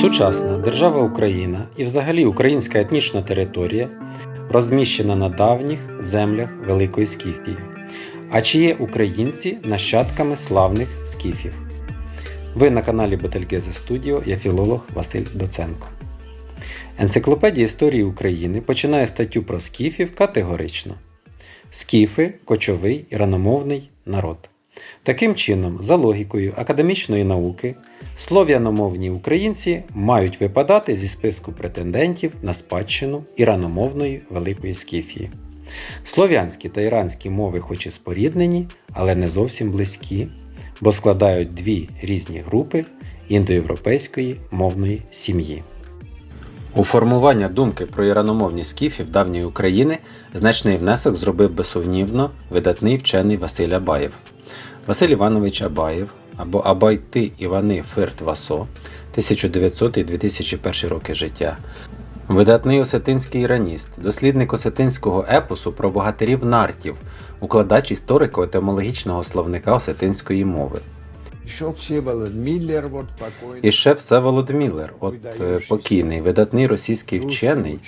Сучасна держава Україна і взагалі українська етнічна територія розміщена на давніх землях Великої Скіфії. А чи є українці нащадками славних скіфів? Ви на каналі Ботельгезе Студіо, я філолог Василь Доценко. Енциклопедія історії України починає статтю про скіфів категорично. Скіфи кочовий і раномовний народ. Таким чином, за логікою академічної науки, слов'яномовні українці мають випадати зі списку претендентів на спадщину іраномовної Великої Скіфії. Слов'янські та іранські мови хоч і споріднені, але не зовсім близькі, бо складають дві різні групи індоєвропейської мовної сім'ї. У формування думки про іраномовні скіфів давньої України значний внесок зробив безсумнівно видатний вчений Василь Абаєв. Василь Іванович Абаєв або Абайти Івани Фирт Васо 1900-2001 роки життя. Видатний осетинський іраніст, дослідник осетинського епосу про богатирів нартів, укладач історико-етимологічного словника осетинської мови. І ще Всеволод Міллер, от е, покійний, видатний російський вчений,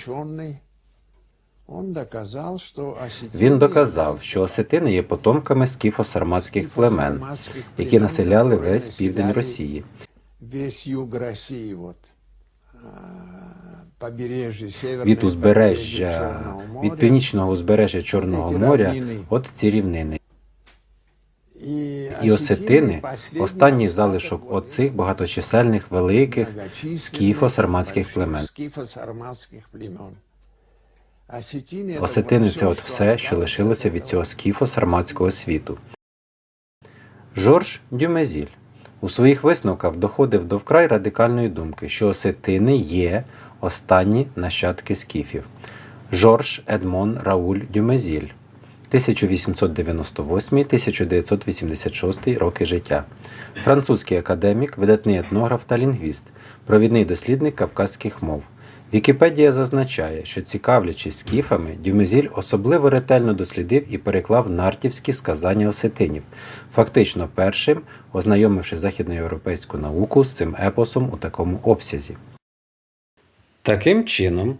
Він доказав, що осетини є потомками скіфо-сарматських племен, які населяли весь південь Росії. Весь юг а, Побережье северное, Від узбережжя, від північного узбережжя Чорного моря, от ці рівнини. І осетини останній залишок оцих багаточисельних великих скіфо-сарматських племен. Осетини, це от все, що лишилося від цього скіфо-сарматського світу. Жорж Дюмезіль у своїх висновках доходив до вкрай радикальної думки, що осетини є останні нащадки скіфів. Жорж Едмон Рауль Дюмезіль 1898-1986 роки життя. Французький академік, видатний етнограф та лінгвіст, провідний дослідник кавказьких мов. Вікіпедія зазначає, що цікавлячись скіфами, Дюмезіль особливо ретельно дослідив і переклав нартівські сказання осетинів, фактично першим ознайомивши західноєвропейську науку з цим епосом у такому обсязі. Таким чином,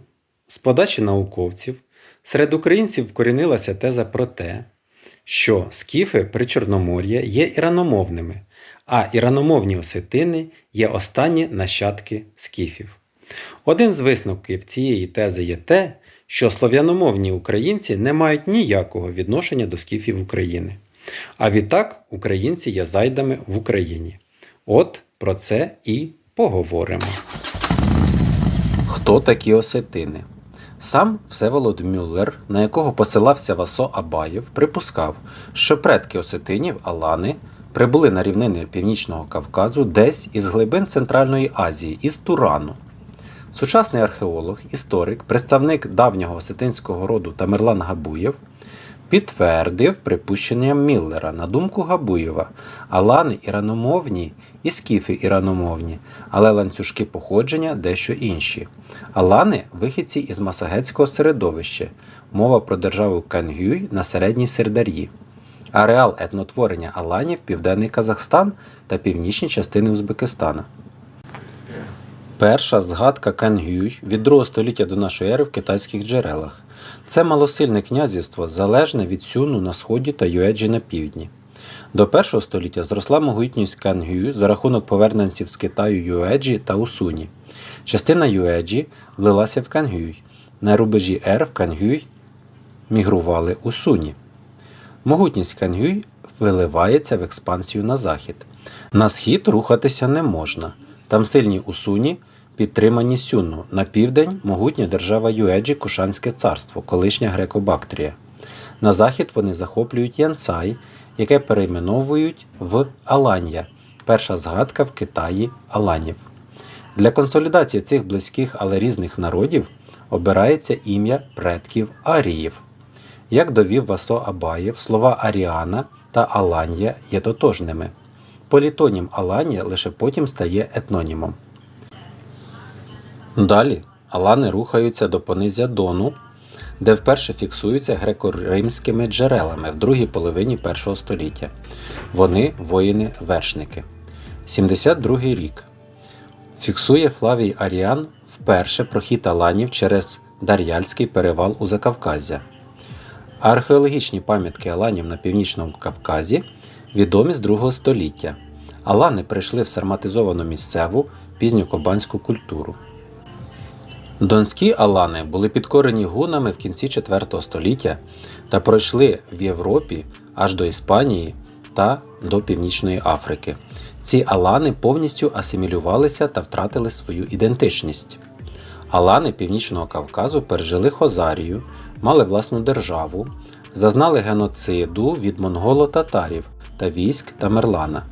з подачі науковців, серед українців вкорінилася теза про те, що скіфи при Чорномор'я є іраномовними, а іраномовні осетини є останні нащадки скіфів. Один з висновків цієї тези є те, що слов'яномовні українці не мають ніякого відношення до скіфів України. А відтак українці є зайдами в Україні. От про це і поговоримо. Хто такі осетини? Сам Всеволод Мюллер, на якого посилався Васо Абаєв, припускав, що предки осетинів Алани прибули на рівнини Північного Кавказу десь із глибин Центральної Азії, із Турану. Сучасний археолог, історик, представник давнього осетинського роду Тамерлан Габуєв підтвердив припущення Міллера на думку Габуєва. Алани іраномовні і скіфи іраномовні, але ланцюжки походження дещо інші. Алани вихідці із масагетського середовища, мова про державу Кангюй на середній Сирдар'ї. Ареал етнотворення Аланів Південний Казахстан та північні частини Узбекистана. Перша згадка Кангюй від 2 століття до нашої ери в китайських джерелах. Це малосильне князівство, залежне від Сюну на сході та Юеджі на півдні. До першого століття зросла могутність Кангюй за рахунок поверненців з Китаю Юеджі та Усуні. Частина Юеджі влилася в Кангюй. На рубежі Ер в Кангюй мігрували Усуні. Могутність Кангюй виливається в експансію на захід. На схід рухатися не можна. Там сильні Усуні, підтримані Сюну. На південь могутня держава Юеджі Кушанське царство, колишня Греко-Бактрія. На захід вони захоплюють Янцай, яке перейменовують в Аланія, перша згадка в Китаї Аланів. Для консолідації цих близьких, але різних народів обирається ім'я предків Аріїв. Як довів Васо Абаєв, слова Аріана та Аланія є тотожними. Політонім Аланія лише потім стає етнонімом. Далі Алани рухаються до понизя Дону, де вперше фіксуються греко-римськими джерелами в другій половині першого століття. Вони воїни-вершники. 72 рік. Фіксує Флавій Аріан вперше прохід аланів через Дар'яльський перевал у Закавказя. Археологічні пам'ятки аланів на північному Кавказі відомі з 2 століття. Алани прийшли в сарматизовану місцеву пізньокобанську культуру. Донські алани були підкорені гунами в кінці 4 століття та пройшли в Європі аж до Іспанії та до Північної Африки. Ці алани повністю асимілювалися та втратили свою ідентичність. Алани Північного Кавказу пережили Хозарію, мали власну державу, зазнали геноциду від монголо-татарів та військ Тамерлана.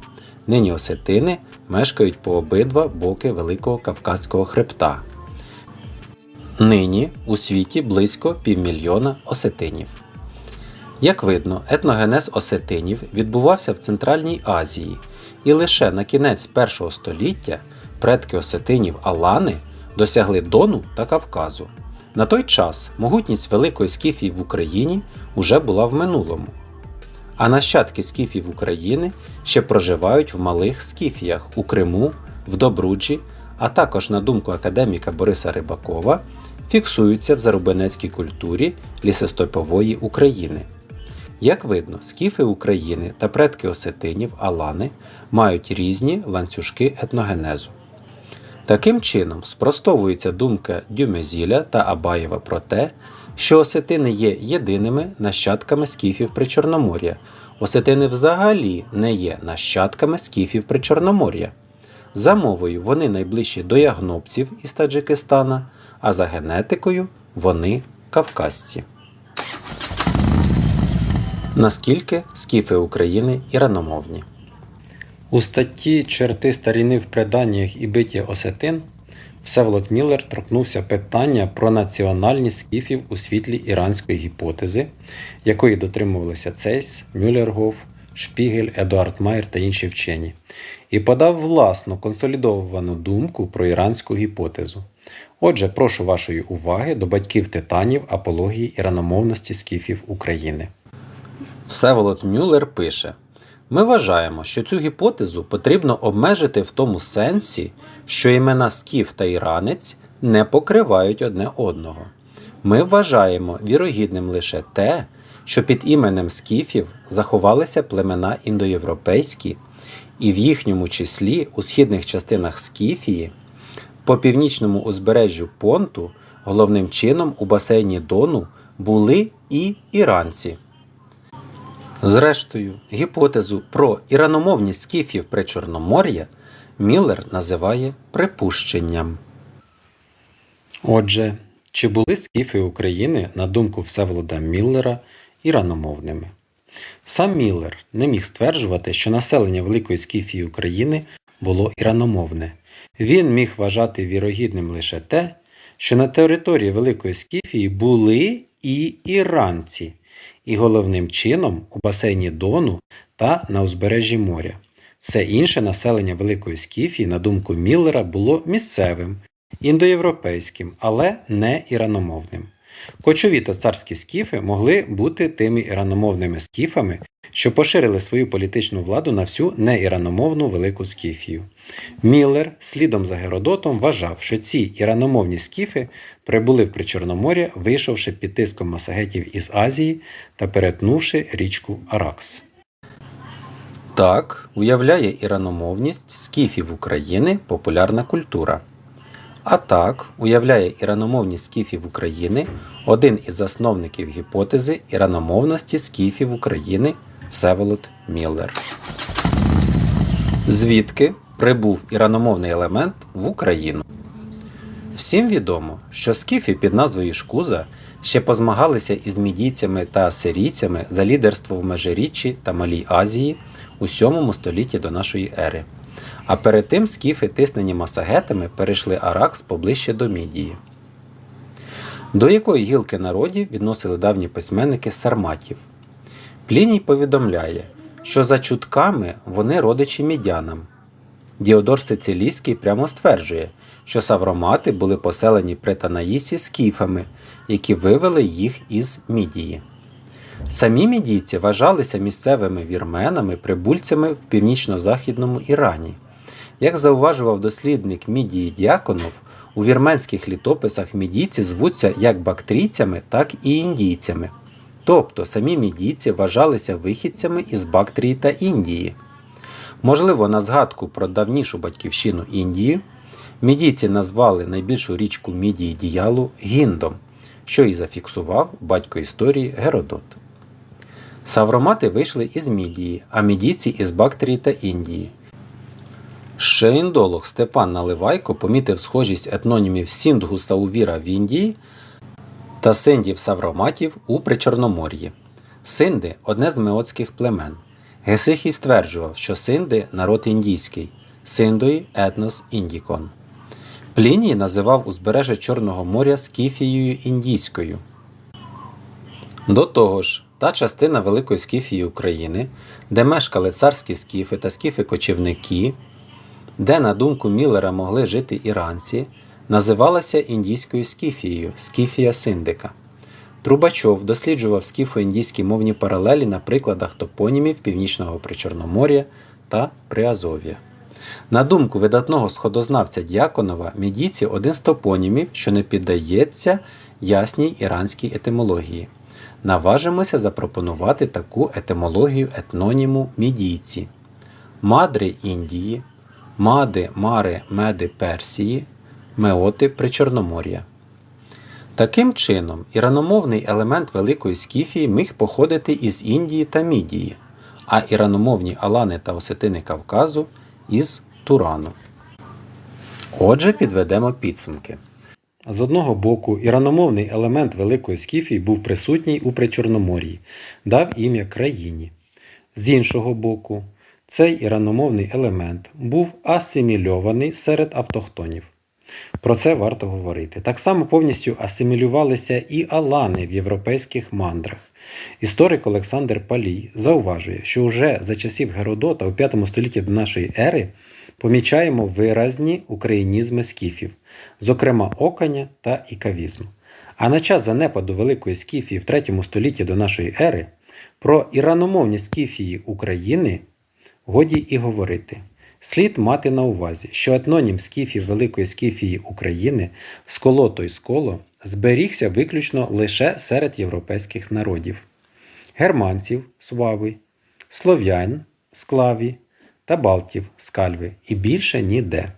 Нині осетини мешкають по обидва боки Великого Кавказького хребта. Нині у світі близько півмільйона осетинів. Як видно, етногенез осетинів відбувався в Центральній Азії, і лише на кінець першого століття предки осетинів Алани досягли Дону та Кавказу. На той час могутність Великої Скіфії в Україні уже була в минулому. А нащадки скіфів України ще проживають в малих скіфіях у Криму, в Добруджі, а також, на думку академіка Бориса Рибакова, фіксуються в зарубинецькій культурі лісостепової України. Як видно, скіфи України та предки осетинів Алани мають різні ланцюжки етногенезу. Таким чином, спростовується думка Дюмезіля та Абаєва про те, що осетини є єдиними нащадками скіфів Причорномор'я. Осетини взагалі не є нащадками скіфів Причорномор'я. За мовою вони найближчі до ягнобців із Таджикистана, а за генетикою вони кавказці. Наскільки скіфи України іраномовні? У статті Черти старіни в преданнях і биття осетин Всеволод Міллер торкнувся питання про національність скіфів у світлі іранської гіпотези, якої дотримувалися Цейс, Мюллергоф, Шпігель, Едуард Майер та інші вчені, і подав власну консолідовану думку про іранську гіпотезу. Отже, прошу вашої уваги до батьків титанів апології іраномовності скіфів України. Всеволод Мюллер пише: Ми вважаємо, що цю гіпотезу потрібно обмежити в тому сенсі, що імена скіф та іранець не покривають одне одного. Ми вважаємо вірогідним лише те, що під іменем скіфів заховалися племена індоєвропейські, і в їхньому числі у східних частинах Скіфії, по північному узбережжю Понту, головним чином у басейні Дону були і іранці. Зрештою, гіпотезу про іраномовність скіфів Причорномор'я Міллер називає припущенням. Отже, чи були скіфи України, на думку Всеволода Міллера, іраномовними? Сам Міллер не міг стверджувати, що населення Великої Скіфії України було іраномовне. Він міг вважати вірогідним лише те, що на території Великої Скіфії були і іранці, і головним чином у басейні Дону та на узбережжі моря. Все інше населення Великої Скіфії, на думку Міллера, було місцевим, індоєвропейським, але не іраномовним. Кочові та царські скіфи могли бути тими іраномовними скіфами, що поширили свою політичну владу на всю неіраномовну Велику Скіфію. Міллер, слідом за Геродотом, вважав, що ці іраномовні скіфи прибули в Причорномор'я, вийшовши під тиском масагетів із Азії та перетнувши річку Аракс. Так уявляє іраномовність скіфів України популярна культура. А так уявляє іраномовність скіфів України один із засновників гіпотези іраномовності скіфів України Всеволод Міллер. Звідки прибув іраномовний елемент в Україну? Всім відомо, що скіфи під назвою Шкуза ще позмагалися із мідійцями та асирійцями за лідерство в Межиріччі та Малій Азії у 7 столітті до нашої ери. А перед тим скіфи, тиснені масагетами, перейшли Аракс поближче до Мідії. До якої гілки народів відносили давні письменники сарматів. Пліній повідомляє, що за чутками вони родичі мідянам. Діодор Сицилійський прямо стверджує, що савромати були поселені при Танаїсі скіфами, які вивели їх із Мідії. Самі мідійці вважалися місцевими вірменами, прибульцями в північно-західному Ірані. Як зауважував дослідник Мідії Діаконов, у вірменських літописах мідійці звуться як бактрійцями, так і індійцями. Тобто самі мідійці вважалися вихідцями із Бактрії та Індії. Можливо, на згадку про давнішу батьківщину Індії, мідійці назвали найбільшу річку Мідії Діялу Гіндом, що і зафіксував батько історії Геродот. Савромати вийшли із Мідії, а мідійці із Бактрії та Індії. Ще індолог Степан Наливайко помітив схожість етнонімів Сіндгу Саувіра в Індії та синдів Савроматів у Причорномор'ї. Синди одне з меотських племен. Гесихій стверджував, що синди народ індійський, синдої етнос індікон. Пліній називав узбережжя Чорного моря Скіфією індійською. До того ж, та частина Великої Скіфії України, де мешкали царські скіфи та скіфи-кочівники, де, на думку Міллера, могли жити іранці, називалася індійською скіфією скіфія синдика. Трубачов досліджував скіфо-індійські мовні паралелі на прикладах топонімів Північного Причорномор'я та Приазов'я. На думку видатного сходознавця Діаконова, мідійці один з топонімів, що не піддається ясній іранській етимології. Наважимося запропонувати таку етимологію етноніму мідійці. Мадри Індії, мади, мари, меди Персії, меоти Причорномор'я. Таким чином, іраномовний елемент Великої Скіфії міг походити із Індії та Мідії, а іраномовні алани та осетини Кавказу із Турану. Отже, підведемо підсумки. З одного боку, іраномовний елемент Великої Скіфії був присутній у Причорномор'ї, дав ім'я країні. З іншого боку, цей іраномовний елемент був асимільований серед автохтонів. Про це варто говорити. Так само повністю асимілювалися і алани в європейських мандрах. Історик Олександр Палій зауважує, що вже за часів Геродота у 5 столітті до нашої ери помічаємо виразні українізми скіфів, зокрема оканя та ікавізм. А на час занепаду Великої Скіфії в 3 столітті до нашої ери про іраномовні скіфії України годі і говорити. Слід мати на увазі, що етнонім скіфів Великої Скіфії України сколото й сколо зберігся виключно лише серед європейських народів германців свави, слов'ян склаві та балтів скальви і більше ніде.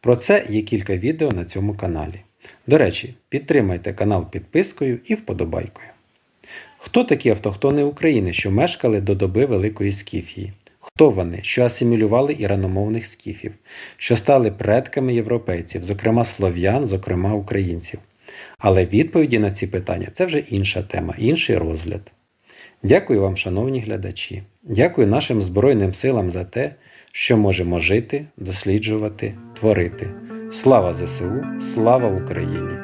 Про це є кілька відео на цьому каналі. До речі, підтримайте канал підпискою і вподобайкою. Хто такі автохтони України, що мешкали до доби Великої Скіфії? Хто вони, що асимілювали іраномовних скіфів, що стали предками європейців, зокрема слов'ян, зокрема українців? Але відповіді на ці питання це вже інша тема, інший розгляд. Дякую вам, шановні глядачі. Дякую нашим Збройним силам за те, що можемо жити, досліджувати, творити. Слава ЗСУ, слава Україні!